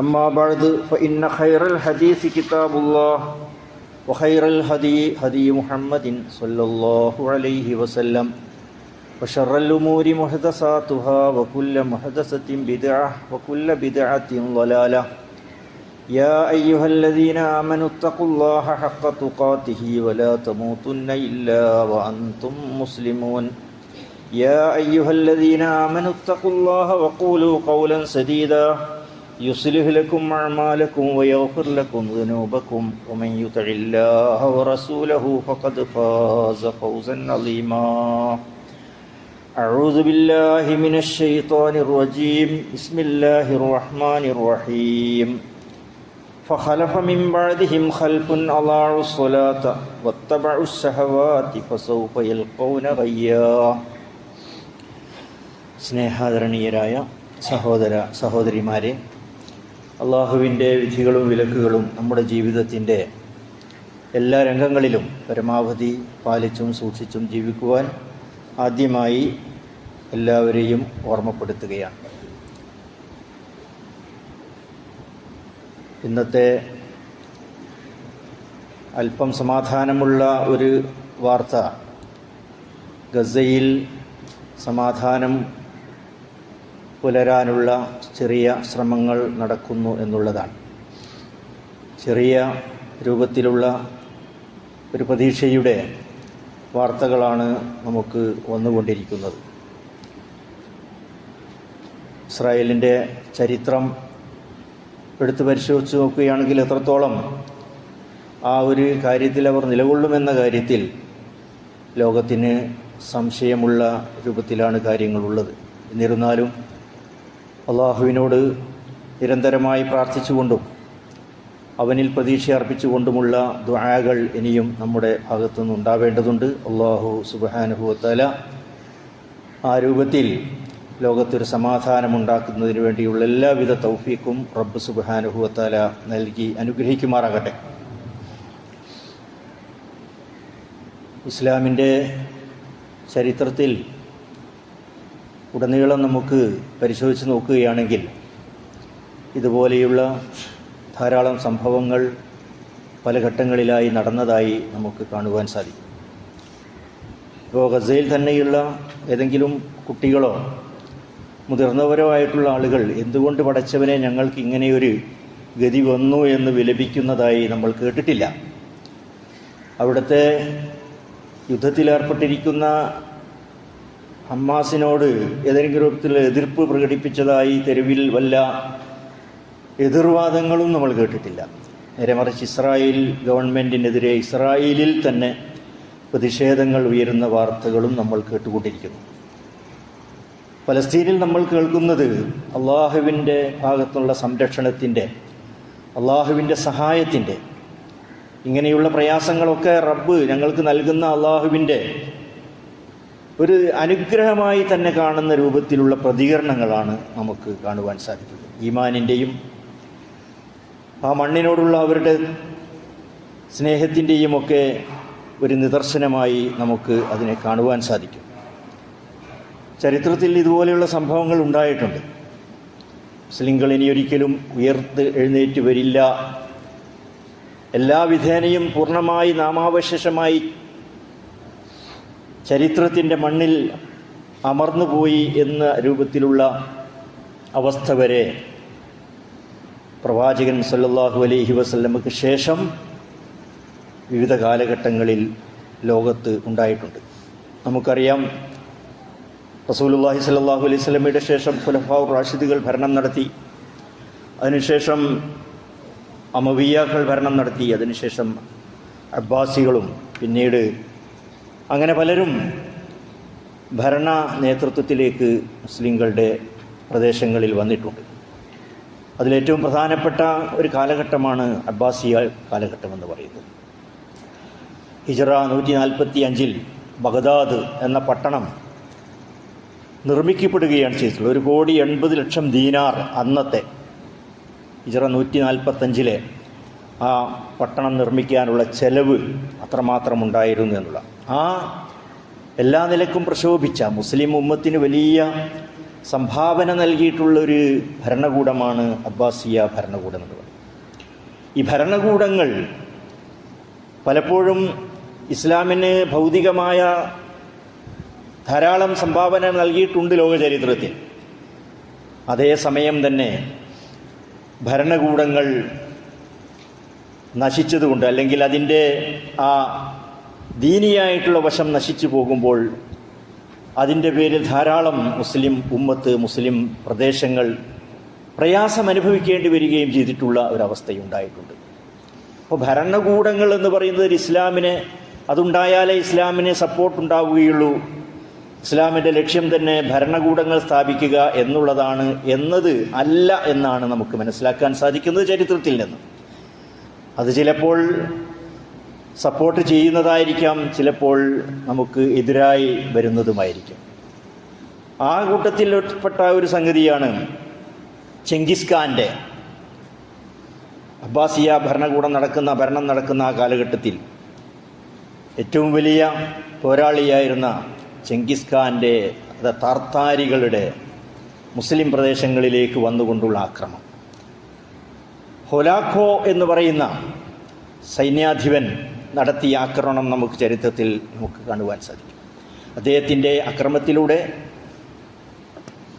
أما بعد فإن خير الحديث كتاب الله وخير الهدي هدي محمد صلى الله عليه وسلم وشر الأمور محدثاتها وكل محدثة بدعة وكل بدعة ضلالة. يا أيها الذين آمنوا اتقوا الله حق تقاته ولا تموتن إلا وأنتم مسلمون. يا أيها الذين آمنوا اتقوا الله وقولوا قولا سديدا. يصلح لكم أعمالكم ويغفر لكم ذنوبكم ومن يطع الله ورسوله فقد فاز فوزا عظيما أعوذ بالله من الشيطان الرجيم بسم الله الرحمن الرحيم فخلف من بعدهم خلف أضاعوا الصلاة واتبعوا الشهوات فسوف يلقون غيا സ്നേഹാദരണീയരായ സഹോദര സഹോദരിമാരെ അള്ളാഹുവിന്റെ വിധികളും വിലക്കുകളും നമ്മുടെ ജീവിതത്തിന്റെ എല്ലാ രംഗങ്ങളിലും പരമാവധി പാലിച്ചും സൂക്ഷിച്ചും ജീവിക്കുവാൻ ആദ്യമായി എല്ലാവരെയും ഓർമ്മപ്പെടുത്തുകയാണ്. ഇന്നത്തെ അല്പം സമാധാനമുള്ള ഒരു വാർത്ത ഗസയിൽ സമാധാനം പുലരാനുള്ള ചെറിയ ശ്രമങ്ങൾ നടക്കുന്നു എന്നുള്ളതാണ്. ചെറിയ രൂപത്തിലുള്ള ഒരു പ്രതീക്ഷയുടെ വാർത്തകളാണ് നമുക്ക് വന്നുകൊണ്ടിരിക്കുന്നത്. ഇസ്രായേലിന്റെ ചരിത്രം എടുത്തു പരിശോധിച്ച് നോക്കുകയാണെങ്കിൽ എത്രത്തോളം ആ ഒരു കാര്യത്തിൽ അവർ നിലകൊള്ളുമെന്ന കാര്യത്തിൽ ലോകത്തിന് സംശയമുള്ള രൂപത്തിലാണ് കാര്യങ്ങളുള്ളത്. എന്നിരുന്നാലും അള്ളാഹുവിനോട് നിരന്തരമായി പ്രാർത്ഥിച്ചുകൊണ്ടും അവനിൽ പ്രതീക്ഷ അർപ്പിച്ചുകൊണ്ടുമുള്ള ദ്വാകൾ ഇനിയും നമ്മുടെ ഭാഗത്തുനിന്ന് ഉണ്ടാവേണ്ടതുണ്ട്. അള്ളാഹു സുബാനുഭവത്തല ആ രൂപത്തിൽ ലോകത്തൊരു സമാധാനമുണ്ടാക്കുന്നതിന് വേണ്ടിയുള്ള എല്ലാവിധ തൗഫീക്കും റബ്ബ് സുബാനുഭവത്തല നൽകി അനുഗ്രഹിക്കുമാറാകട്ടെ. ഇസ്ലാമിന്റെ ചരിത്രത്തിൽ ഉടനീളം നമുക്ക് പരിശോധിച്ച് നോക്കുകയാണെങ്കിൽ ഇതുപോലെയുള്ള ധാരാളം സംഭവങ്ങൾ പല ഘട്ടങ്ങളിലായി നടന്നതായി നമുക്ക് കാണുവാൻ സാധിക്കും. ഇപ്പോൾ ഗസയിൽ തന്നെയുള്ള ഏതെങ്കിലും കുട്ടികളോ മുതിർന്നവരോ ആയിട്ടുള്ള ആളുകൾ എന്തുകൊണ്ട് പടച്ചവനെ ഞങ്ങൾക്ക് ഇങ്ങനെയൊരു ഗതി വന്നു എന്ന് വിലപിക്കുന്നതായി നമ്മൾ കേട്ടിട്ടില്ല. അവിടുത്തെ യുദ്ധത്തിലേർപ്പെട്ടിരിക്കുന്ന ഹമ്മാസിനോട് ഏതെങ്കിലും രൂപത്തിൽ എതിർപ്പ് പ്രകടിപ്പിച്ചതായി തെരുവിൽ വല്ല എതിർവാദങ്ങളും നമ്മൾ കേട്ടിട്ടില്ല. നേരെ മറിച്ച് ഇസ്രായേൽ ഗവൺമെന്റിനെതിരെ ഇസ്രായേലിൽ തന്നെ പ്രതിഷേധങ്ങൾ ഉയരുന്ന വാർത്തകളും നമ്മൾ കേട്ടുകൊണ്ടിരിക്കുന്നു. പലസ്തീനിൽ നമ്മൾ കേൾക്കുന്നത് അള്ളാഹുവിന്റെ ഭാഗത്തുള്ള സംരക്ഷണത്തിന്റെ അള്ളാഹുവിന്റെ സഹായത്തിന്റെ ഇങ്ങനെയുള്ള പ്രയാസങ്ങളൊക്കെ റബ്ബ് ഞങ്ങൾക്ക് നൽകുന്ന അള്ളാഹുവിന്റെ ഒരു അനുഗ്രഹമായി തന്നെ കാണുന്ന രൂപത്തിലുള്ള പ്രതികരണങ്ങളാണ് നമുക്ക് കാണുവാൻ സാധിക്കുന്നത്. ഈമാനിന്റെയും ആ മണ്ണിനോടുള്ള അവരുടെ സ്നേഹത്തിന്റെയും ഒക്കെ ഒരു നിദർശനമായി നമുക്ക് അതിനെ കാണുവാൻ സാധിക്കും. ചരിത്രത്തിൽ ഇതുപോലെയുള്ള സംഭവങ്ങൾ ഉണ്ടായിട്ടുണ്ട്. മുസ്ലിങ്ങൾ ഇനി ഒരിക്കലും ഉയർത്ത് എഴുന്നേറ്റ് വരില്ല. എല്ലാ വിധേനയും പൂർണമായി നാമാവശേഷമായി ചരിത്രത്തിന്റെ മണ്ണിൽ അമർന്നുപോയി എന്ന രൂപത്തിലുള്ള അവസ്ഥ വരെ പ്രവാചകൻ സല്ലാഹു അലൈഹി വസല്ലമക്ക് ശേഷം വിവിധ കാലഘട്ടങ്ങളിൽ ലോകത്ത് ഉണ്ടായിട്ടുണ്ട്. നമുക്കറിയാം റസൂലുള്ളാഹി സല്ലാഹു അലൈഹി വസല്ലമയുടെ ശേഷം ഖുലഫാഉർ റാഷിദുകൾ ഭരണം നടത്തി. അതിനുശേഷം അമവിയാക്കൾ ഭരണം നടത്തി. അതിനുശേഷം അബ്ബാസികളും പിന്നീട് അങ്ങനെ പലരും ഭരണ നേതൃത്വത്തിലേക്ക് മുസ്ലിങ്ങളുടെ പ്രദേശങ്ങളിൽ വന്നിട്ടുണ്ട്. അതിലേറ്റവും പ്രധാനപ്പെട്ട ഒരു കാലഘട്ടമാണ് അബ്ബാസിയ കാലഘട്ടം എന്ന് പറയുന്നത്. ഹിജറ നൂറ്റി നാൽപ്പത്തി അഞ്ചിൽ ബഗദാദ് എന്ന പട്ടണം നിർമ്മിക്കപ്പെടുകയാണ് ചെയ്തിട്ടുള്ളത്. ഒരു കോടി എൺപത് ലക്ഷം ദീനാർ അന്നത്തെ ഹിജറ നൂറ്റി നാൽപ്പത്തഞ്ചിലെ ആ പട്ടണം നിർമ്മിക്കാനുള്ള ചെലവ് അത്രമാത്രം ഉണ്ടായിരുന്നു എന്നുള്ള. ആ എല്ലാ നിലക്കും പ്രശോഭിച്ച മുസ്ലിം ഉമ്മത്തിന് വലിയ സംഭാവന നൽകിയിട്ടുള്ളൊരു ഭരണകൂടമാണ് അബ്ബാസിയ ഭരണകൂടം എന്ന് പറയുന്നത്. ഈ ഭരണകൂടങ്ങൾ പലപ്പോഴും ഇസ്ലാമിന് ഭൗതികമായ ധാരാളം സംഭാവന നൽകിയിട്ടുണ്ട് ലോകചരിത്രത്തിൽ. അതേസമയം തന്നെ ഭരണകൂടങ്ങൾ നശിച്ചതുകൊണ്ട് അല്ലെങ്കിൽ അതിന്റെ ആ ദീനിയായിട്ടുള്ള വശം നശിച്ചു പോകുമ്പോൾ അതിന്റെ പേരിൽ ധാരാളം മുസ്ലിം ഉമ്മത്ത് മുസ്ലിം പ്രദേശങ്ങൾ പ്രയാസം അനുഭവിക്കേണ്ടി വരികയും ചെയ്തിട്ടുള്ള ഒരവസ്ഥയുണ്ടായിട്ടുണ്ട്. അപ്പോൾ ഭരണകൂടങ്ങൾ എന്ന് പറയുന്നത് ഇസ്ലാമിനെ അതുണ്ടായാലേ ഇസ്ലാമിന് സപ്പോർട്ട് ഉണ്ടാവുകയുള്ളൂ. ഇസ്ലാമിന്റെ ലക്ഷ്യം തന്നെ ഭരണകൂടങ്ങൾ സ്ഥാപിക്കുക എന്നുള്ളതാണ്. എന്നത് അല്ല എന്നാണ് നമുക്ക് മനസ്സിലാക്കാൻ സാധിക്കുന്നത് ചരിത്രത്തിൽ നിന്ന്. അത് ചിലപ്പോൾ സപ്പോർട്ട് ചെയ്യുന്നതായിരിക്കാം ചിലപ്പോൾ നമുക്ക് എതിരായി വരുന്നതുമായിരിക്കും. ആ കൂട്ടത്തിൽപ്പെട്ട ഒരു സംഗതിയാണ് ചെങ്കിസ് ഖാന്റെ അബ്ബാസിയ ഭരണകൂടം നടക്കുന്ന ഭരണം നടക്കുന്ന ആ കാലഘട്ടത്തിൽ ഏറ്റവും വലിയ പോരാളിയായിരുന്ന ചെങ്കിസ് ഖാന്റെ അത് താർത്താരികളുടെ മുസ്ലിം പ്രദേശങ്ങളിലേക്ക് വന്നുകൊണ്ടുള്ള ആക്രമണം ഹൊലാഖോ എന്ന് പറയുന്ന സൈന്യാധിപൻ നടത്തിയ ആക്രമണം നമുക്ക് ചരിത്രത്തിൽ നമുക്ക് കാണുവാൻ സാധിക്കും. അദ്ദേഹത്തിന്റെ അക്രമത്തിലൂടെ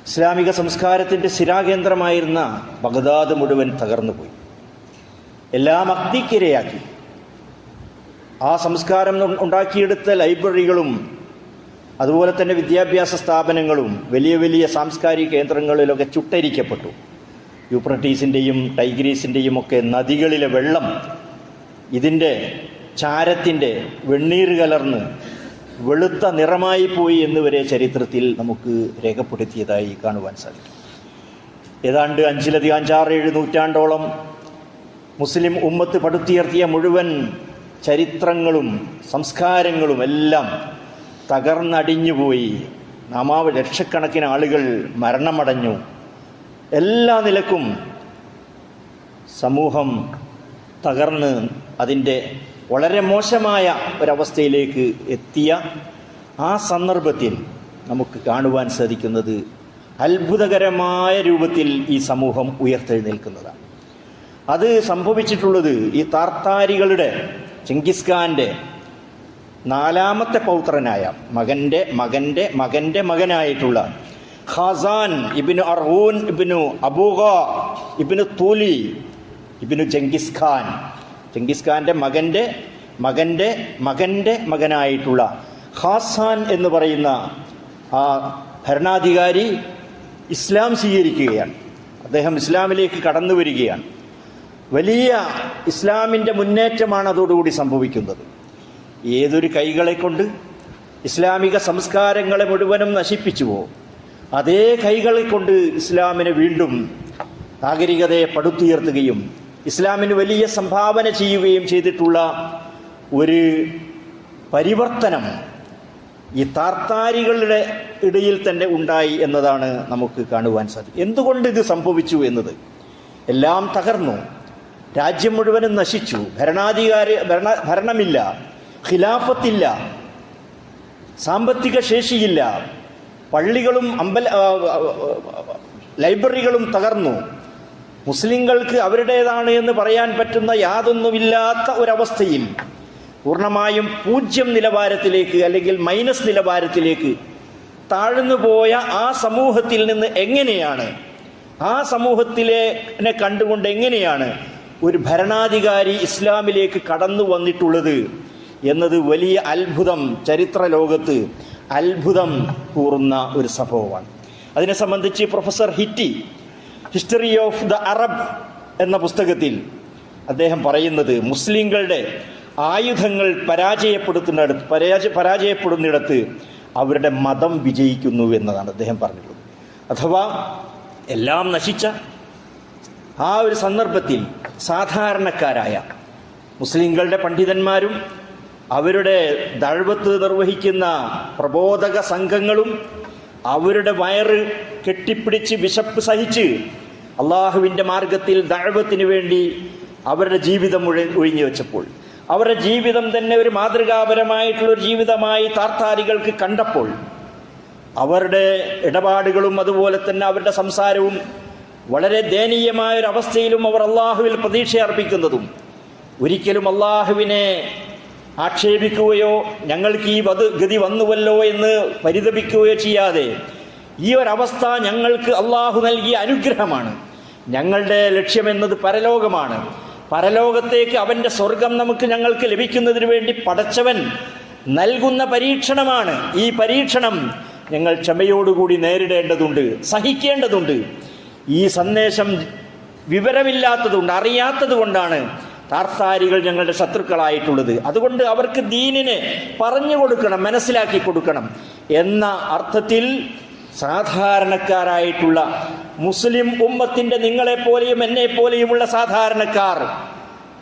ഇസ്ലാമിക സംസ്കാരത്തിന്റെ സ്ഥിരാകേന്ദ്രമായിരുന്ന ബഗ്ദാദ് മുഴുവൻ തകർന്നുപോയി. എല്ലാം അഗ്നിക്കിരയാക്കി. ആ സംസ്കാരം ഉണ്ടാക്കിയെടുത്ത ലൈബ്രറികളും അതുപോലെ തന്നെ വിദ്യാഭ്യാസ സ്ഥാപനങ്ങളും വലിയ വലിയ സാംസ്കാരിക കേന്ദ്രങ്ങളിലൊക്കെ ചുട്ടരിക്കപ്പെട്ടു. യൂപ്രട്ടീസിന്റെയും ടൈഗ്രീസിന്റെയും ഒക്കെ നദികളിലെ വെള്ളം ഇതിന്റെ ചാരത്തിന്റെ വെണ്ണീർ കലർന്ന് വെളുത്ത നിറമായി പോയി എന്നുവരെ ചരിത്രത്തിൽ നമുക്ക് രേഖപ്പെടുത്തിയതായി കാണുവാൻ സാധിക്കും. ഏതാണ്ട് അഞ്ചിലധികം അഞ്ചാറേഴ് നൂറ്റാണ്ടോളം മുസ്ലിം ഉമ്മത്ത് പടുത്തുയർത്തിയ മുഴുവൻ ചരിത്രങ്ങളും സംസ്കാരങ്ങളും എല്ലാം തകർന്നടിഞ്ഞുപോയി. നാമാവ് ലക്ഷക്കണക്കിന് ആളുകൾ മരണമടഞ്ഞു. എല്ലാ നിലക്കും സമൂഹം തകർന്ന് അതിന്റെ വളരെ മോശമായ ഒരവസ്ഥയിലേക്ക് എത്തിയ ആ സന്ദർഭത്തിൽ നമുക്ക് കാണുവാൻ സാധിക്കുന്നത് അത്ഭുതകരമായ രൂപത്തിൽ ഈ സമൂഹം ഉയർത്തെഴുന്നേൽക്കുന്നതാണ്. അത് സംഭവിച്ചിട്ടുള്ളത് ഈ താർത്താരികളുടെ ചെങ്കിസ് ഖാന്റെ നാലാമത്തെ പൗത്രനായ മകന്റെ മകന്റെ മകന്റെ മകനായിട്ടുള്ള ഖാസാൻ ഇബിനു അർഹൂൻ ഇബിനു അബൂഹ ഇബിനു തൂലി ഇബിനു ജംഗിസ് ഖാൻ ജംഗിസ് ഖാന്റെ മകന്റെ മകന്റെ മകന്റെ മകനായിട്ടുള്ള ഖാസാൻ എന്ന് പറയുന്ന ആ ഭരണാധികാരി ഇസ്ലാം സ്വീകരിക്കുകയാണ്. അദ്ദേഹം ഇസ്ലാമിലേക്ക് കടന്നു വരികയാണ്. വലിയ ഇസ്ലാമിന്റെ മുന്നേറ്റമാണ് അതോടുകൂടി സംഭവിക്കുന്നത്. ഏതൊരു കൈകളെ കൊണ്ട് ഇസ്ലാമിക സംസ്കാരങ്ങളെ മുഴുവനും നശിപ്പിച്ചുവോ അതേ കൈകളെ കൊണ്ട് ഇസ്ലാമിനെ വീണ്ടും നാഗരികതയെ പടുത്തുയർത്തുകയും ഇസ്ലാമിന് വലിയ സംഭാവന ചെയ്യുകയും ചെയ്തിട്ടുള്ള ഒരു പരിവർത്തനം ഈ താർത്താരികളുടെ ഇടയിൽ തന്നെ ഉണ്ടായി എന്നതാണ് നമുക്ക് കാണുവാൻ സാധിക്കും. എന്തുകൊണ്ട് ഇത് സംഭവിച്ചു എന്നത്? എല്ലാം തകർന്നു. രാജ്യം മുഴുവനും നശിച്ചു. ഭരണാധികാരി ഭരണ ഭരണമില്ല. ഖിലാഫത്തില്ല. സാമ്പത്തിക ശേഷിയില്ല. പള്ളികളും അമ്പല ലൈബ്രറികളും തകർന്നു. മുസ്ലിങ്ങൾക്ക് അവരുടേതാണ് എന്ന് പറയാൻ പറ്റുന്ന യാതൊന്നുമില്ലാത്ത ഒരവസ്ഥയിൽ പൂർണമായും പൂജ്യം നിലവാരത്തിലേക്ക് അല്ലെങ്കിൽ മൈനസ് നിലവാരത്തിലേക്ക് താഴ്ന്നു പോയ ആ സമൂഹത്തിൽ നിന്ന് എങ്ങനെയാണ് ആ സമൂഹത്തിലെ കണ്ടുകൊണ്ട് എങ്ങനെയാണ് ഒരു ഭരണാധികാരി ഇസ്ലാമിലേക്ക് കടന്നു വന്നിട്ടുള്ളത് എന്നത് വലിയ അത്ഭുതം ചരിത്ര ലോകത്ത് അത്ഭുതം കൂറുന്ന ഒരു സംഭവമാണ്. അതിനെ സംബന്ധിച്ച് professor Hitti history of the Arab എന്ന പുസ്തകത്തിൽ അദ്ദേഹം പറയുന്നത് മുസ്ലിങ്ങളുടെ ആയുധങ്ങൾ പരാജയപ്പെടുത്തുന്നിടത്ത് പരാജ പരാജയപ്പെടുന്നിടത്ത് അവരുടെ മതം വിജയിക്കുന്നു എന്നതാണ് അദ്ദേഹം പറഞ്ഞിട്ടുള്ളത്. അഥവാ എല്ലാം നശിച്ച ആ ഒരു സന്ദർഭത്തിൽ സാധാരണക്കാരായ മുസ്ലിങ്ങളുടെ പണ്ഡിതന്മാരും അവരുടെ ദഴവത്ത് നിർവഹിക്കുന്ന പ്രബോധക സംഘങ്ങളും അവരുടെ വയറ് കെട്ടിപ്പിടിച്ച് വിശപ്പ് സഹിച്ച് അള്ളാഹുവിന്റെ മാർഗത്തിൽ ദഴവത്തിന് വേണ്ടി അവരുടെ ജീവിതം ഒഴിഞ്ഞു വെച്ചപ്പോൾ അവരുടെ ജീവിതം തന്നെ ഒരു മാതൃകാപരമായിട്ടുള്ള ഒരു ജീവിതമായി താർത്താരികൾക്ക് കണ്ടപ്പോൾ അവരുടെ ഇടപാടുകളും അതുപോലെ തന്നെ അവരുടെ സംസാരവും വളരെ ദയനീയമായ ഒരു അവസ്ഥയിലും അവർ അള്ളാഹുവിൽ പ്രതീക്ഷ അർപ്പിക്കുന്നതും ഒരിക്കലും അള്ളാഹുവിനെ ആക്ഷേപിക്കുകയോ ഞങ്ങൾക്ക് ഈ വധ ഗതി വന്നുവല്ലോ എന്ന് പരിതപിക്കുകയോ ചെയ്യാതെ ഈ ഒരവസ്ഥ ഞങ്ങൾക്ക് അള്ളാഹു നൽകിയ അനുഗ്രഹമാണ്. ഞങ്ങളുടെ ലക്ഷ്യമെന്നത് പരലോകമാണ്. പരലോകത്തേക്ക് അവന്റെ സ്വർഗം നമുക്ക് ഞങ്ങൾക്ക് ലഭിക്കുന്നതിന് വേണ്ടി പടച്ചവൻ നൽകുന്ന പരീക്ഷണമാണ്. ഈ പരീക്ഷണം ഞങ്ങൾ ക്ഷമയോടുകൂടി നേരിടേണ്ടതുണ്ട് സഹിക്കേണ്ടതുണ്ട്. ഈ സന്ദേശം വിവരമില്ലാത്തതുകൊണ്ട് അറിയാത്തത് കൊണ്ടാണ് താർത്താരികൾ ഞങ്ങളുടെ ശത്രുക്കളായിട്ടുള്ളത്. അതുകൊണ്ട് അവർക്ക് ദീനിനെ പറഞ്ഞു കൊടുക്കണം മനസ്സിലാക്കി കൊടുക്കണം. എന്ന അർത്ഥത്തിൽ സാധാരണക്കാരായിട്ടുള്ള മുസ്ലിം ഉമ്മത്തിന്റെ നിങ്ങളെപ്പോലെയും എന്നെപ്പോലെയുമുള്ള സാധാരണക്കാർ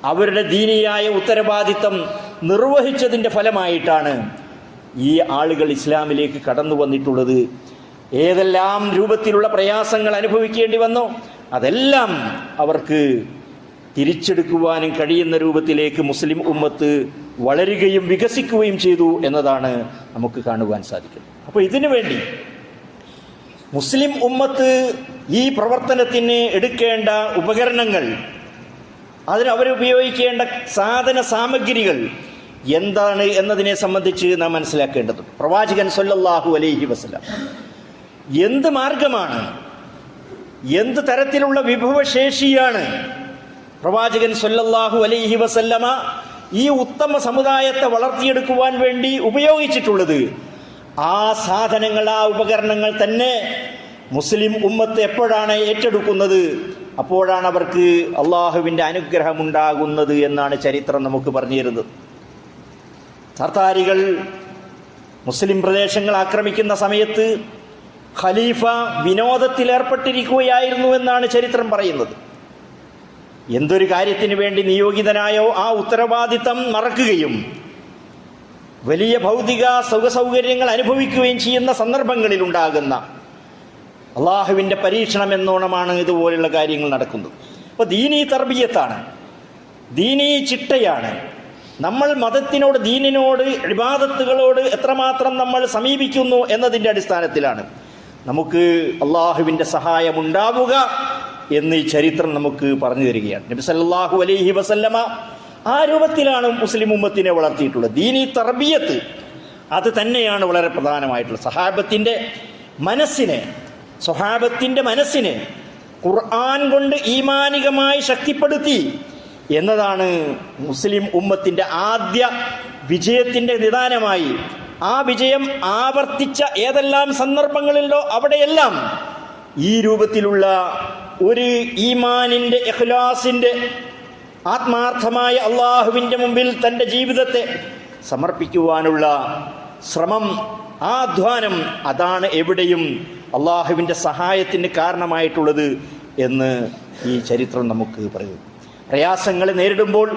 അവരുടെ ദീനിയായ ഉത്തരവാദിത്തം നിർവഹിച്ചതിന്റെ ഫലമായിട്ടാണ് ഈ ആളുകൾ ഇസ്ലാമിലേക്ക് കടന്നു വന്നിട്ടുള്ളത്. ഏതെല്ലാം രൂപത്തിലുള്ള പ്രയാസങ്ങൾ അനുഭവിക്കേണ്ടി വന്നോ അതെല്ലാം അവർക്ക് തിരിച്ചെടുക്കുവാനും കഴിയുന്ന രൂപത്തിലേക്ക് മുസ്ലിം ഉമ്മത്ത് വളരുകയും വികസിക്കുകയും ചെയ്തു എന്നതാണ് നമുക്ക് കാണുവാൻ സാധിക്കുന്നത്. അപ്പോൾ ഇതിനു വേണ്ടി മുസ്ലിം ഉമ്മത്ത് ഈ പ്രവർത്തനത്തിന് എടുക്കേണ്ട ഉപകരണങ്ങൾ അതിന് അവരുപയോഗിക്കേണ്ട സാധന സാമഗ്രികൾ എന്താണ് എന്നതിനെ സംബന്ധിച്ച് നാം മനസ്സിലാക്കേണ്ടതുണ്ട്. പ്രവാചകൻ സൊല്ലാഹു അലൈഹി വസല്ലം എന്ത് മാർഗമാണ് എന്ത് തരത്തിലുള്ള വിഭവശേഷിയാണ് പ്രവാചകൻ സൊല്ലാഹു അലൈഹി വസല്ലമ ഈ ഉത്തമ സമുദായത്തെ വളർത്തിയെടുക്കുവാൻ വേണ്ടി ഉപയോഗിച്ചിട്ടുള്ളത്. ആ സാധനങ്ങൾ ആ ഉപകരണങ്ങൾ തന്നെ മുസ്ലിം ഉമ്മത്ത് എപ്പോഴാണ് ഏറ്റെടുക്കുന്നത്? അപ്പോഴാണ് അവർക്ക് അള്ളാഹുവിന്റെ അനുഗ്രഹം ഉണ്ടാകുന്നത് എന്നാണ് ചരിത്രം നമുക്ക് പറഞ്ഞു തരുന്നത് സർത്താരികൾ മുസ്ലിം പ്രദേശങ്ങൾ ആക്രമിക്കുന്ന സമയത്ത് ഖലീഫ വിനോദത്തിൽ ഏർപ്പെട്ടിരിക്കുകയായിരുന്നു എന്നാണ് ചരിത്രം പറയുന്നത്. എന്തൊരു കാര്യത്തിന് വേണ്ടി നിയോഗിതനായോ ആ ഉത്തരവാദിത്തം മറക്കുകയും വലിയ ഭൗതിക സുഖസൗകര്യങ്ങൾ അനുഭവിക്കുകയും ചെയ്യുന്ന സന്ദർഭങ്ങളിൽ ഉണ്ടാകുന്ന അള്ളാഹുവിന്റെ പരീക്ഷണം എന്നോണമാണ് ഇതുപോലെയുള്ള കാര്യങ്ങൾ നടക്കുന്നത്. അപ്പോൾ ദീനീ തർബീയത്താണ്. ദീനീ ചിട്ടയാണ്. നമ്മൾ മതത്തിനോട് ദീനിനോട് ഇബാദത്തുകളോട് എത്രമാത്രം നമ്മൾ സമീപിക്കുന്നു എന്നതിന്റെ അടിസ്ഥാനത്തിലാണ്. നമുക്ക് അള്ളാഹുവിന്റെ സഹായം ഉണ്ടാവുക. എന്ന് ഈ ചരിത്രം നമുക്ക് പറഞ്ഞു തരികയാണ്. നബി സല്ലാഹു അലൈഹി വസല്ലമ ആ രൂപത്തിലാണ് മുസ്ലിം ഉമ്മത്തിനെ വളർത്തിയിട്ടുള്ളത്. ദീനി തർബീയത്ത് അത് തന്നെയാണ് വളരെ പ്രധാനമായിട്ടുള്ളത്. സഹാബത്തിന്റെ മനസ്സിനെ സ്വഹാബത്തിന്റെ മനസ്സിനെ ഖുർആൻ കൊണ്ട് ഈമാനികമായി ശക്തിപ്പെടുത്തി എന്നതാണ് മുസ്ലിം ഉമ്മത്തിന്റെ ആദ്യ വിജയത്തിന്റെ നിദാനമായി. ആ വിജയം ആവർത്തിച്ച ഏതെല്ലാം സന്ദർഭങ്ങളിലോ അവിടെയെല്ലാം ഈ രൂപത്തിലുള്ള ഒരു ഈമാനിന്റെ എഹ്ലാസിന്റെ ആത്മാർത്ഥമായ അള്ളാഹുവിന്റെ മുമ്പിൽ തന്റെ ജീവിതത്തെ സമർപ്പിക്കുവാനുള്ള ശ്രമം ആ അധ്വാനം അതാണ് എവിടെയും അള്ളാഹുവിന്റെ സഹായത്തിന് കാരണമായിട്ടുള്ളത് എന്ന് ഈ ചരിത്രം നമുക്ക് പറയും. പ്രയാസങ്ങളെ നേരിടുമ്പോൾ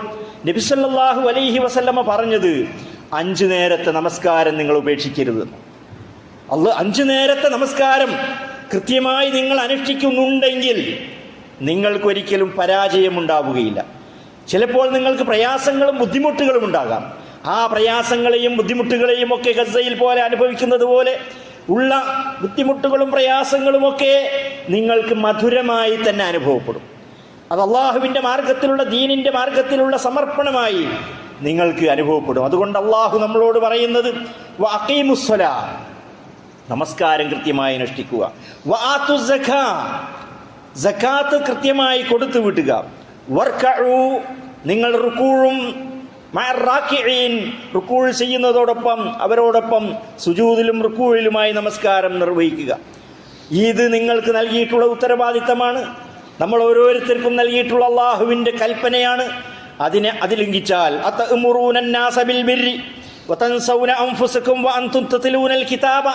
നബിസല്ലാഹു അലൈഹി വസല്ലമ്മ പറഞ്ഞത് അഞ്ചു നേരത്തെ നമസ്കാരം നിങ്ങൾ ഉപേക്ഷിക്കരുത്. അല്ല അഞ്ചു നേരത്തെ നമസ്കാരം കൃത്യമായി നിങ്ങൾ അനുഷ്ഠിക്കുന്നുണ്ടെങ്കിൽ നിങ്ങൾക്കൊരിക്കലും പരാജയമുണ്ടാവുകയില്ല. ചിലപ്പോൾ നിങ്ങൾക്ക് പ്രയാസങ്ങളും ബുദ്ധിമുട്ടുകളും ഉണ്ടാകാം. ആ പ്രയാസങ്ങളെയും ബുദ്ധിമുട്ടുകളെയും ഒക്കെ ഗസയിൽ പോലെ അനുഭവിക്കുന്നത് പോലെ ഉള്ള ബുദ്ധിമുട്ടുകളും പ്രയാസങ്ങളും ഒക്കെ നിങ്ങൾക്ക് മധുരമായി തന്നെ അനുഭവപ്പെടും. അത് അള്ളാഹുവിന്റെ മാർഗത്തിലുള്ള ദീനിന്റെ മാർഗത്തിലുള്ള സമർപ്പണമായി നിങ്ങൾക്ക് അനുഭവപ്പെടും. അതുകൊണ്ട് അള്ളാഹു നമ്മളോട് പറയുന്നത് വഅഖീമുസ്സലാ നമസ്കാരം കൃത്യമായി അനുഷ്ഠിക്കുക. വആത്തു സഖാ. സക്കാത്ത് കൃത്യമായി കൊടുത്തു വിട്ടുക വർക്കഴു നിങ്ങൾ റുക്കൂഴും. റുക്കൂൾ ചെയ്യുന്നതോടൊപ്പം അവരോടൊപ്പം സുജൂതിലും റുക്കൂഴിലുമായി നമസ്കാരം നിർവഹിക്കുക. ഇത് നിങ്ങൾക്ക് നൽകിയിട്ടുള്ള ഉത്തരവാദിത്തമാണ്. നമ്മൾ ഓരോരുത്തർക്കും നൽകിയിട്ടുള്ള അള്ളാഹുവിന്റെ കൽപ്പനയാണ്. അതിനെ അതിലംഘിച്ചാൽ അത്തഅ്മുറൂനന്നാസ ബിൽ ബിർരി. വതൻസൗന അൻഫുസകും വഅൻതും തത്ലൂനൽ കിതാബ.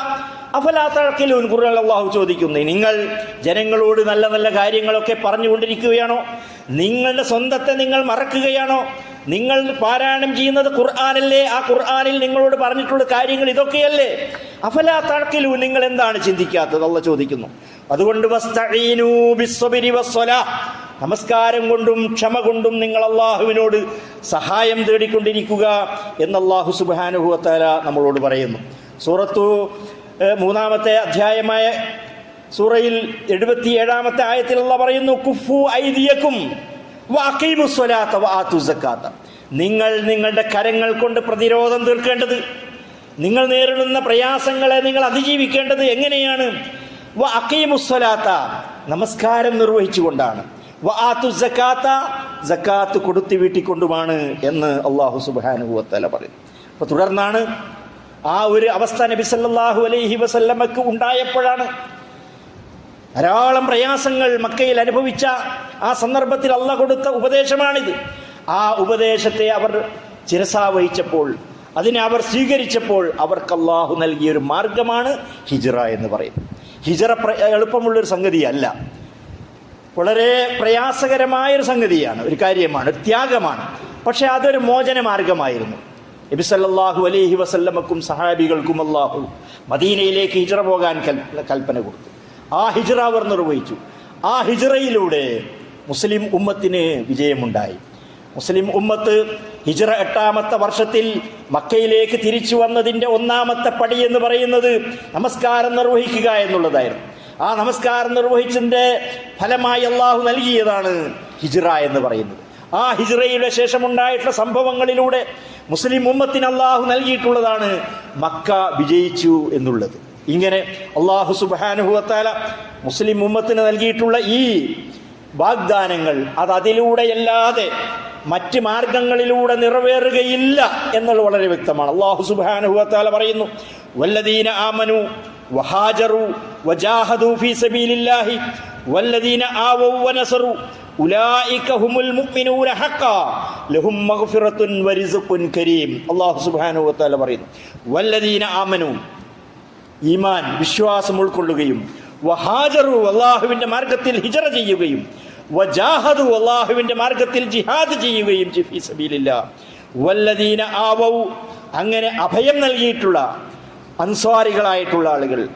അഫലാ തഅഖിലൂൻ? ഖുർആൻ അല്ലാഹു ചോദിക്കുന്നു നിങ്ങൾ ജനങ്ങളോട് നല്ല നല്ല കാര്യങ്ങളൊക്കെ പറഞ്ഞുകൊണ്ടിരിക്കുകയാണോ? നിങ്ങളുടെ സ്വന്തത്തെ നിങ്ങൾ മറക്കുകയാണോ? നിങ്ങൾ പാരായണം ചെയ്യുന്നത് ഖുർആാനല്ലേ? ആ ഖുർആാനിൽ നിങ്ങളോട് പറഞ്ഞിട്ടുള്ള കാര്യങ്ങൾ ഇതൊക്കെയല്ലേ? അഫലാ തഴക്കിലു നിങ്ങൾ എന്താണ് ചിന്തിക്കാത്തത്? അല്ല ചോദിക്കുന്നു. അതുകൊണ്ട്. നമസ്കാരം കൊണ്ടും ക്ഷമ കൊണ്ടും നിങ്ങൾ അള്ളാഹുവിനോട് സഹായം തേടിക്കൊണ്ടിരിക്കുക എന്ന് അള്ളാഹു സുബാനുഭവത്താല നമ്മളോട് പറയുന്നു. സൂറത്തു മൂന്നാമത്തെ അധ്യായമായ സൂറയിൽ എഴുപത്തി ഏഴാമത്തെ ആയത്തിൽ ആയത്തിലുള്ള പറയുന്നു കുഫു ഐദിയക്കും നിങ്ങൾ നിങ്ങളുടെ കരങ്ങൾ കൊണ്ട് പ്രതിരോധം തീർക്കേണ്ടത് നിങ്ങൾ നേരിടുന്ന പ്രയാസങ്ങളെ നിങ്ങൾ അതിജീവിക്കേണ്ടത് എങ്ങനെയാണ്? വഅഖീമുസ്സലാത്ത നമസ്കാരം നിർവഹിച്ചുകൊണ്ടാണ്. വ ആത്തു ജക്കാത്ത ജക്കാത്ത് കൊടുത്തു വീട്ടിക്കൊണ്ടുമാണ് എന്ന് അള്ളാഹു പറയും പറയുന്നു. അപ്പോൾ തുടർന്നാണ് ആ ഒരു അവസ്ഥ നബി സല്ലാഹു അലൈഹി വസല്ലമക്ക് ഉണ്ടായപ്പോഴാണ് ധാരാളം പ്രയാസങ്ങൾ മക്കയിൽ അനുഭവിച്ച ആ സന്ദർഭത്തിൽ അല്ല കൊടുത്ത ഉപദേശമാണിത്. ആ ഉപദേശത്തെ അവർ ചിരസാ വഹിച്ചപ്പോൾ അതിനെ അവർ സ്വീകരിച്ചപ്പോൾ അവർക്ക് അള്ളാഹു നൽകിയ ഒരു മാർഗമാണ് ഹിജറ എന്ന് പറയും ഹിജറ എളുപ്പമുള്ളൊരു സംഗതിയല്ല. വളരെ പ്രയാസകരമായ ഒരു സംഗതിയാണ് ഒരു കാര്യമാണ് ഒരു ത്യാഗമാണ്. പക്ഷെ അതൊരു മോചന മാർഗമായിരുന്നു നബി സല്ലല്ലാഹു അലൈഹി വസല്ലമക്കും സഹാബികൾക്കും അള്ളാഹു മദീനയിലേക്ക് ഹിജറ പോകാൻ കൽ- കൽപ്പന കൊടുത്തു. ആ ഹിജറ അവർ നിർവഹിച്ചു. ആ ഹിജറയിലൂടെ മുസ്ലിം ഉമ്മത്തിന് വിജയമുണ്ടായി. മുസ്ലിം ഉമ്മത്ത് ഹിജറ എട്ടാമത്തെ വർഷത്തിൽ മക്കയിലേക്ക് തിരിച്ചു വന്നതിന്റെ ഒന്നാമത്തെ പടി എന്ന് പറയുന്നത് നമസ്കാരം നിർവഹിക്കുക എന്നുള്ളതായിരുന്നു. ആ നമസ്കാരം നിർവഹിച്ചതിന്റെ ഫലമായി അള്ളാഹു നൽകിയതാണ് ഹിജറ എന്ന് പറയുന്നത്. ആ ഹിജ്റയുടെ ശേഷം ഉണ്ടായിട്ടുള്ള സംഭവങ്ങളിലൂടെ മുസ്ലിം ഉമ്മത്തിന് അള്ളാഹു നൽകിയിട്ടുള്ളതാണ് മക്ക വിജയിച്ചു എന്നുള്ളത്. ഇങ്ങനെ അള്ളാഹു സുബാനുഭവത്താല മുസ്ലിം ഉമ്മത്തിന് നൽകിയിട്ടുള്ള ഈ വാഗ്ദാനങ്ങൾ അത് അതിലൂടെയല്ലാതെ മറ്റ് മാർഗങ്ങളിലൂടെ നിറവേറുകയില്ല എന്നുള്ളത് വളരെ വ്യക്തമാണ്. അള്ളാഹു സുബാനുഭവത്താല പറയുന്നു വല്ലദീന ആമനു വഹാജറു വജാഹദു ഫീ സബീലില്ലാഹി വല്ലദീന ആവൗ വനസറു പറയുന്നു വല്ലദീന വിശ്വാസം ഉൾക്കൊള്ളുകയും വഹാജറു മാർഗത്തിൽ ഹിജറ ചെയ്യുകയും വജാഹദു മാർഗത്തിൽ ജിഹാദ് ചെയ്യുകയും ചെയ്യും സബീലില്ല. വല്ലദീന അങ്ങനെ അഭയം നൽകിയിട്ടുള്ള അൻസ്വാരികളായിട്ടുള്ള ആളുകൾ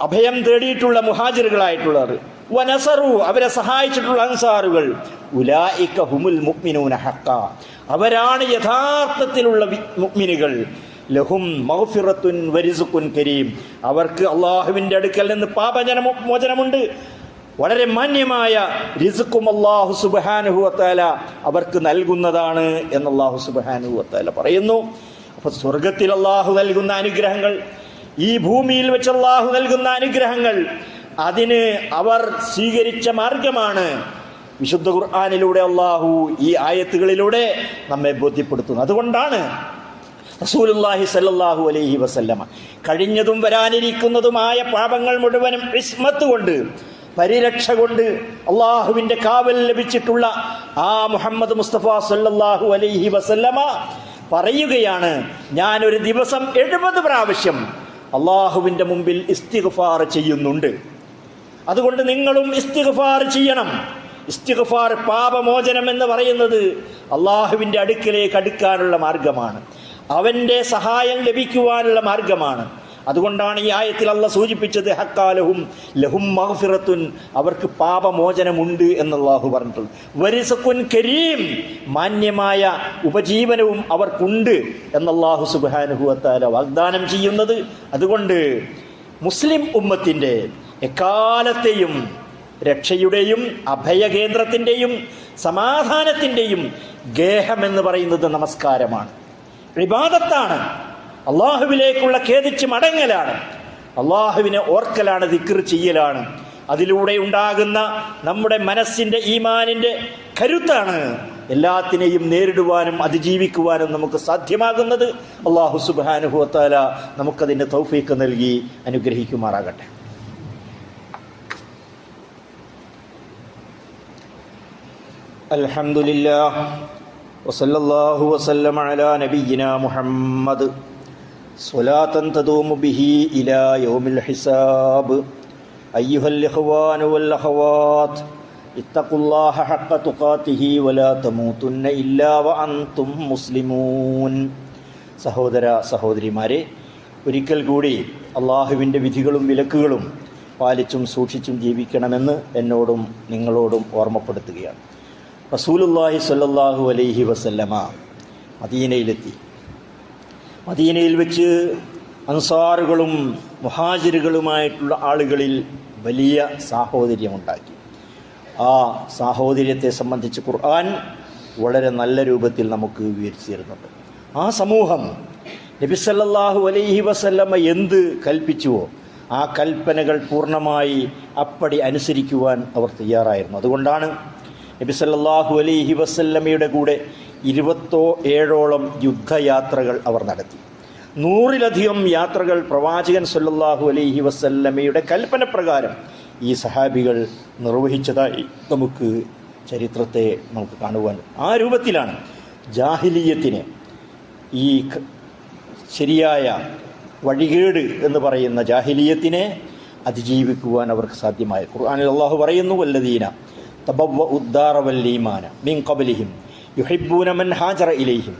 അഭയം തേടിയിട്ടുള്ള മുഹാജിറുകളായിട്ടുള്ളവർ വനസറു അവരെ സഹായിച്ചിട്ടുള്ള അൻസാറുകൾ. ഉലായിക്ക ഹുമുൽ മുഅ്മിനൂന ഹക്ക അവരാണ് യഥാർത്ഥത്തിലുള്ള മുക്മിനുകൾ ലഹും മഗ്ഫിറത്തുൻ വരിസുക്കുൻ കരീം. അവർക്ക് അള്ളാഹുവിന്റെ അടുക്കൽ നിന്ന് പാപജന മോചനമുണ്ട്. വളരെ മാന്യമായ റിസുക്കും അള്ളാഹു സുബാനുഹുവത്താല അവർക്ക് നൽകുന്നതാണ് എന്ന് അള്ളാഹു സുബാനുഹുവത്താല പറയുന്നു. അപ്പൊ സ്വർഗത്തിൽ അള്ളാഹു നൽകുന്ന അനുഗ്രഹങ്ങൾ ഈ ഭൂമിയിൽ വെച്ച് അള്ളാഹു നൽകുന്ന അനുഗ്രഹങ്ങൾ അതിന് അവർ സ്വീകരിച്ച മാർഗമാണ് വിശുദ്ധ ഖുർആാനിലൂടെ അള്ളാഹു ഈ ആയത്തുകളിലൂടെ നമ്മെ ബോധ്യപ്പെടുത്തുന്നത്. അതുകൊണ്ടാണ് റസൂലുല്ലാഹി സല്ലാഹു അലൈഹി വസല്ലമ കഴിഞ്ഞതും വരാനിരിക്കുന്നതുമായ പാപങ്ങൾ മുഴുവനും ഇസ്മത്ത് കൊണ്ട് പരിരക്ഷ കൊണ്ട് അള്ളാഹുവിന്റെ കാവൽ ലഭിച്ചിട്ടുള്ള ആ മുഹമ്മദ് മുസ്തഫ സല്ലാഹു അലൈഹി വസല്ലമ പറയുകയാണ് ഞാനൊരു ദിവസം എഴുപത് പ്രാവശ്യം അള്ളാഹുവിന്റെ മുമ്പിൽ ഇസ്തിഗ്ഫാർ ചെയ്യുന്നുണ്ട്. അതുകൊണ്ട് നിങ്ങളും ഇസ്തിഗ്ഫാർ ചെയ്യണം. ഇസ്തിഗ്ഫാർ പാപമോചനം എന്ന് പറയുന്നത് അള്ളാഹുവിന്റെ അടുക്കിലേക്ക് അടുക്കാനുള്ള മാർഗമാണ്. അവന്റെ സഹായം ലഭിക്കുവാനുള്ള മാർഗമാണ്. അതുകൊണ്ടാണ് ഈ ആയത്തിൽ അല്ല സൂചിപ്പിച്ചത് ഹക്കാലഹും ലഹും മഹഫിറത്തുൻ അവർക്ക് പാപമോചനമുണ്ട് എന്ന് അള്ളാഹു പറഞ്ഞിട്ടുള്ളത് വരിസക്കുൻ കരീം മാന്യമായ ഉപജീവനവും അവർക്കുണ്ട് എന്ന് സുബാനുഭവത്താല വാഗ്ദാനം ചെയ്യുന്നത്. അതുകൊണ്ട് മുസ്ലിം ഉമ്മത്തിന്റെ എക്കാലത്തെയും രക്ഷയുടെയും അഭയകേന്ദ്രത്തിന്റെയും സമാധാനത്തിന്റെയും ഗേഹമെന്ന് പറയുന്നത് നമസ്കാരമാണ്. വിവാദത്താണ് അള്ളാഹുവിലേക്കുള്ള ഖേദിച്ച് മടങ്ങലാണ്. അള്ളാഹുവിനെ ഓർക്കലാണ് ദിക്ർ ചെയ്യലാണ്. അതിലൂടെ ഉണ്ടാകുന്ന നമ്മുടെ മനസ്സിന്റെ ഈമാനിന്റെ കരുത്താണ് എല്ലാത്തിനെയും നേരിടുവാനും അതിജീവിക്കുവാനും നമുക്ക് സാധ്യമാകുന്നത്. അള്ളാഹു സുബാനുഭവത്താല നമുക്കതിന്റെ തൗഫീക്ക് നൽകി അനുഗ്രഹിക്കുമാറാകട്ടെ. الحمد لله وصلى الله وسلم على نبينا محمد صلاة تدوم به إلى يوم الحساب أيها الإخوان والأخوات اتقوا الله حق تقاته ولا تموتن إلا وأنتم مسلمون സഹോദര സഹോദരിമാരെ ഒരിക്കൽ കൂടി അള്ളാഹുവിൻ്റെ വിധികളും വിലക്കുകളും പാലിച്ചും സൂക്ഷിച്ചും ജീവിക്കണമെന്ന് എന്നോടും നിങ്ങളോടും ഓർമ്മപ്പെടുത്തുകയാണ് റസൂലുല്ലാഹി സ്വല്ലല്ലാഹു അലൈഹി വസല്ലമ മദീനയിലെത്തി. മദീനയിൽ വെച്ച് അൻസാറുകളും മുഹാജിറുകളുമായിട്ടുള്ള ആളുകളിൽ വലിയ സാഹോദര്യമുണ്ടാക്കി. ആ സാഹോദര്യത്തെ സംബന്ധിച്ച് ഖുർആൻ വളരെ നല്ല രൂപത്തിൽ നമുക്ക് വിവരിച്ചു തരുന്നുണ്ട് ആ സമൂഹം നബിസല്ലാഹു അലൈഹി വസല്ലമ എന്ത് കൽപ്പിച്ചുവോ ആ കൽപ്പനകൾ പൂർണമായി അപ്പടി അനുസരിക്കുവാൻ അവർ തയ്യാറായിരുന്നു. അതുകൊണ്ടാണ് നബി സല്ലല്ലാഹു അലൈഹി വസല്ലമയുടെ കൂടെ ഇരുപത്തോ ഏഴോളം യുദ്ധയാത്രകൾ അവർ നടത്തി. നൂറിലധികം യാത്രകൾ പ്രവാചകൻ സല്ലാഹു അലൈഹി വസല്ലമയുടെ കൽപ്പന പ്രകാരം ഈ സഹാബികൾ നിർവഹിച്ചതായി നമുക്ക് ചരിത്രത്തെ നമുക്ക് കാണുവാൻ ആ രൂപത്തിലാണ് ജാഹിലീയത്തിനെ ഈ ശരിയായ വഴികേട് എന്ന് പറയുന്ന ജാഹിലീയത്തിനെ അതിജീവിക്കുവാൻ അവർക്ക് സാധ്യമായ ഖുർആാനിൽ അള്ളാഹു പറയുന്നു വല്ലദീന തബവ്വ ഉദ്ദാറവല്ലീമാന മിൻ കബലിഹിം യുഹിബൂന മൻ ഹാജറ ഇലൈഹിം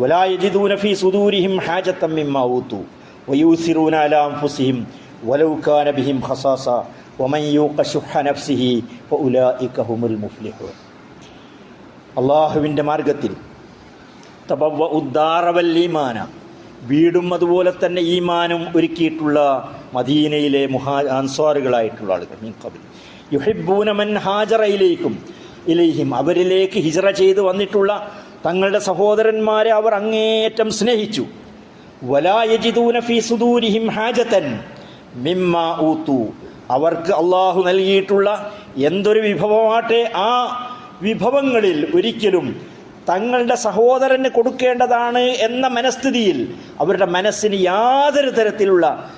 വലായജിദൂന ഫി സുദൂരിഹിം ഹാജത്തം മിമ്മ ഊത്തു വയൂസിറൂന അലാ അൻഫുസിഹിം വലൗ കാന ബിഹിം ഖസാസ വമൻ യൂഖ ശുഹ നഫ്സിഹി ഫഉലൈക ഹുമുൽ മുഫ്ലിഹൂൻ അള്ളാഹുവിന്റെ മാർഗത്തിൽ തബവ്വ ഉദ്ദാറവല്ലീമാന വീടും അതുപോലെ തന്നെ ഈമാനും ഒരുക്കിയിട്ടുള്ള മദീനയിലെ മുഹാ അൻസാറുകളായിട്ടുള്ള ആളുകൾ മീൻ കബിൽ യുഹിബൂന മൻ ഹാജറയിലേക്കും ഇലേഹിം. അവരിലേക്ക് ഹിജറ ചെയ്ത് വന്നിട്ടുള്ള തങ്ങളുടെ സഹോദരന്മാരെ അവർ അങ്ങേയറ്റം സ്നേഹിച്ചു. വലായജിദൂന ഫീ സുദൂരിഹിം ഹാജത്തൻ മിമ്മ ഊത്തു. അവർക്ക് അള്ളാഹു നൽകിയിട്ടുള്ള എന്തൊരു വിഭവമാട്ടെ ആ വിഭവങ്ങളിൽ ഒരിക്കലും തങ്ങളുടെ സഹോദരന് കൊടുക്കേണ്ടതാണ് എന്ന മനസ്ഥിതിയിൽ അവരുടെ മനസ്സിന് യാതൊരു തരത്തിലുള്ള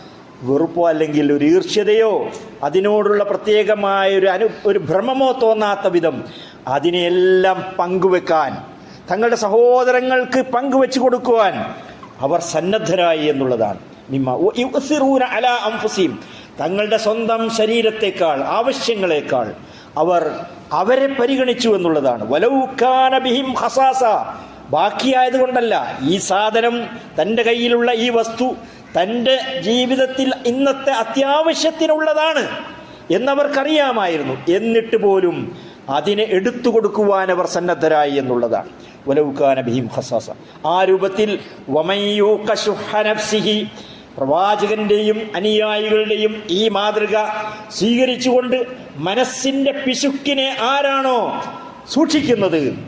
വെറുപ്പോ അല്ലെങ്കിൽ ഒരു ഈർഷ്യതയോ അതിനോടുള്ള പ്രത്യേകമായ ഒരു അനു ഒരു ഭ്രമമോ തോന്നാത്ത വിധം അതിനെയെല്ലാം പങ്കുവെക്കാൻ തങ്ങളുടെ സഹോദരങ്ങൾക്ക് പങ്കുവെച്ച് കൊടുക്കുവാൻ അവർ സന്നദ്ധരായി എന്നുള്ളതാണ്. മിമ്മ. തങ്ങളുടെ സ്വന്തം ശരീരത്തെക്കാൾ ആവശ്യങ്ങളെക്കാൾ അവർ അവരെ പരിഗണിച്ചു എന്നുള്ളതാണ്. വലൗക്കാന ബിഹിം ഹസാസ. ബാക്കിയായത് കൊണ്ടല്ല ഈ സാധനം തന്റെ കയ്യിലുള്ള ഈ വസ്തു തന്റെ ജീവിതത്തിൽ ഇന്നത്തെ അത്യാവശ്യത്തിനുള്ളതാണ് എന്നവർക്കറിയാമായിരുന്നു. എന്നിട്ട് പോലും അതിനെ എടുത്തു കൊടുക്കുവാൻ അവർ സന്നദ്ധരായി എന്നുള്ളതാണ്. വലൗക്കാന ബിഹിം ഹസാസ ആ രൂപത്തിൽ പ്രവാചകന്റെയും അനുയായികളുടെയും ഈ മാതൃക സ്വീകരിച്ചുകൊണ്ട് മനസ്സിന്റെ പിശുക്കിനെ ആരാണോ സൂക്ഷിക്കുന്നത്?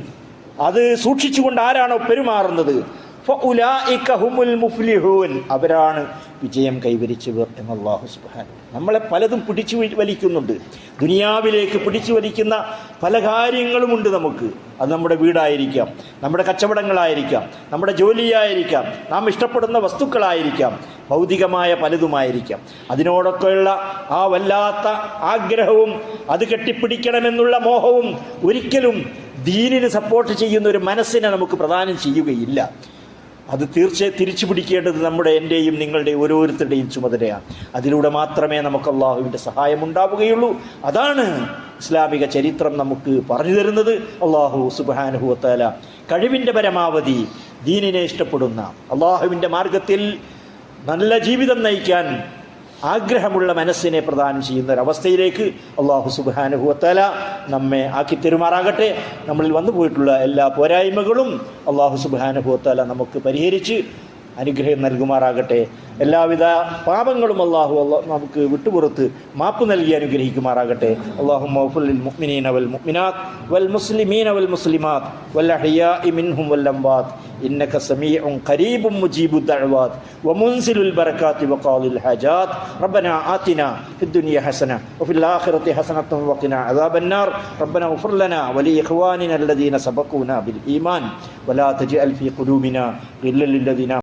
അത് സൂക്ഷിച്ചുകൊണ്ട് ആരാണോ പെരുമാറുന്നത്? അവരാണ് വിജയം കൈവരിച്ചവർ എന്ന് സുബാൻ നമ്മളെ പലതും പിടിച്ചു വലിക്കുന്നുണ്ട്. ദുനിയാവിലേക്ക് പിടിച്ചു വലിക്കുന്ന പല കാര്യങ്ങളുമുണ്ട് നമുക്ക്. അത് നമ്മുടെ വീടായിരിക്കാം നമ്മുടെ കച്ചവടങ്ങളായിരിക്കാം നമ്മുടെ ജോലിയായിരിക്കാം നാം ഇഷ്ടപ്പെടുന്ന വസ്തുക്കളായിരിക്കാം ഭൗതികമായ പലതുമായിരിക്കാം. അതിനോടൊക്കെയുള്ള ആ വല്ലാത്ത ആഗ്രഹവും അത് കെട്ടിപ്പിടിക്കണമെന്നുള്ള മോഹവും ഒരിക്കലും ദീനിന് സപ്പോർട്ട് ചെയ്യുന്ന ഒരു മനസ്സിനെ നമുക്ക് പ്രദാനം ചെയ്യുകയില്ല. അത് തീർച്ചയായും തിരിച്ചു പിടിക്കേണ്ടത് നമ്മുടെ എന്റെയും നിങ്ങളുടെയും ഓരോരുത്തരുടെയും ചുമതലയാണ്. അതിലൂടെ മാത്രമേ നമുക്ക് അള്ളാഹുവിന്റെ സഹായം ഉണ്ടാവുകയുള്ളൂ. അതാണ് ഇസ്ലാമിക ചരിത്രം നമുക്ക് പറഞ്ഞു തരുന്നത്. അള്ളാഹു സുബാനുഹുവത്താല കഴിവിന്റെ പരമാവധി ദീനിനെ ഇഷ്ടപ്പെടുന്ന അള്ളാഹുവിന്റെ മാർഗത്തിൽ നല്ല ജീവിതം നയിക്കാൻ ആഗ്രഹമുള്ള മനസ്സിനെ പ്രദാനം ചെയ്യുന്ന ഒരവസ്ഥയിലേക്ക് അള്ളാഹു സുബാനുഹുവത്തല നമ്മെ ആക്കി തെരുമാറാകട്ടെ. നമ്മളിൽ വന്നു പോയിട്ടുള്ള എല്ലാ പോരായ്മകളും അള്ളാഹു സുബാനുഹുവത്തല നമുക്ക് പരിഹരിച്ച് അനുഗ്രഹം നൽകുമാറാകട്ടെ എല്ലാവിധ പാപങ്ങളും അള്ളാഹു അള്ളാഹ് നമുക്ക് വിട്ടുപുറത്ത് മാപ്പ് നൽകി അനുഗ്രഹിക്കുമാറാകട്ടെ അള്ളാഹു മൗഫുൽ മുഅ്മിനീന വൽ മുഅ്മിനാത്ത് വൽ മുസ്ലിമീന വൽ മുസ്ലിമാത്ത് വൽ അഹ്യാഇ മിൻഹും വൽ അംവാത്ത് إنك سميع قريب مجيب الدعوات ومنزل البركات وقاضي الحاجات ربنا آتنا في الدنيا حسنة وفي الآخرة حسنة وقنا عذاب النار ربنا اغفر لنا ولإخواننا الذين سبقونا بالإيمان ولا تجعل في قلوبنا غلا للذين